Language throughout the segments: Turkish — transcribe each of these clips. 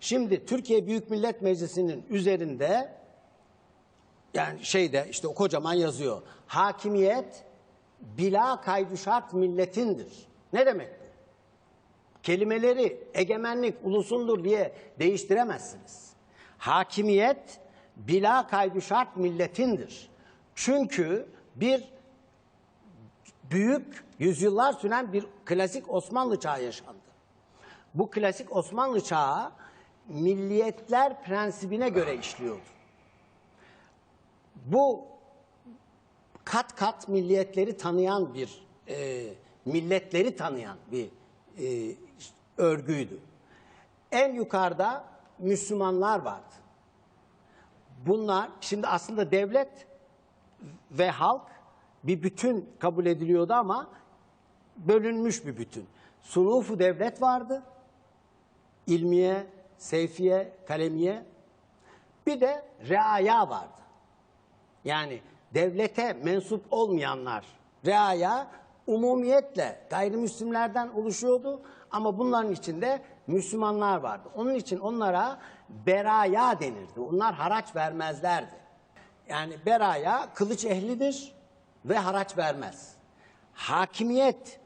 Şimdi Türkiye Büyük Millet Meclisi'nin üzerinde yani şeyde işte o kocaman yazıyor. Hakimiyet bila kaydı şart milletindir. Ne demek bu? Kelimeleri egemenlik ulusundur diye değiştiremezsiniz. Hakimiyet bila kaydı şart milletindir. Çünkü bir büyük yüzyıllar süren bir klasik Osmanlı çağı yaşandı. Bu klasik Osmanlı çağı milliyetler prensibine göre işliyordu. Bu kat kat milliyetleri tanıyan bir e, milletleri tanıyan bir e, örgüydü. En yukarıda Müslümanlar vardı. Bunlar şimdi aslında devlet ve halk bir bütün kabul ediliyordu ama bölünmüş bir bütün. Sunufu devlet vardı. İlmiye, seyfiye, kalemiye. Bir de reaya vardı. Yani devlete mensup olmayanlar, reaya umumiyetle gayrimüslimlerden oluşuyordu ama bunların içinde Müslümanlar vardı. Onun için onlara beraya denirdi. Onlar haraç vermezlerdi. Yani beraya kılıç ehlidir ve haraç vermez. Hakimiyet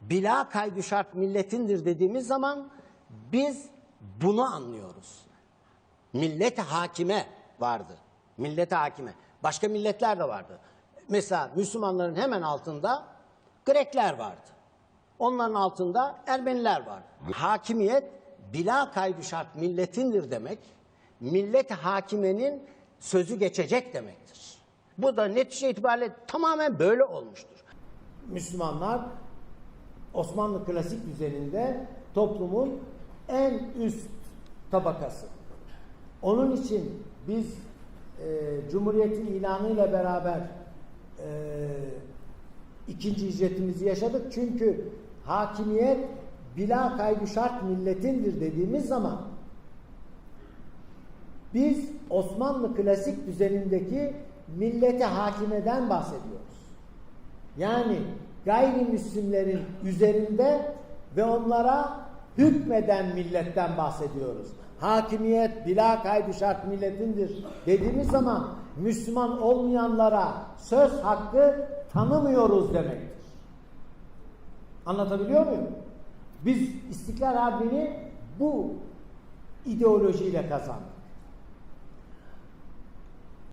bila kaydı şart milletindir dediğimiz zaman biz bunu anlıyoruz. Millet hakime vardı. Millet hakime. Başka milletler de vardı. Mesela Müslümanların hemen altında Grekler vardı. Onların altında Ermeniler vardı. Hakimiyet bila kaydı şart milletindir demek. Millet hakimenin sözü geçecek demektir. Bu da netice itibariyle tamamen böyle olmuştur. Müslümanlar Osmanlı klasik düzeninde toplumun en üst tabakası. Onun için biz e, Cumhuriyet'in ilanıyla beraber e, ikinci hicretimizi yaşadık. Çünkü hakimiyet bila kaydı şart milletindir dediğimiz zaman biz Osmanlı klasik düzenindeki millete hakimeden bahsediyoruz. Yani gayrimüslimlerin üzerinde ve onlara hükmeden milletten bahsediyoruz. Hakimiyet bila kaydı şart milletindir dediğimiz zaman Müslüman olmayanlara söz hakkı tanımıyoruz demektir. Anlatabiliyor muyum? Biz İstiklal Harbi'ni bu ideolojiyle kazandık.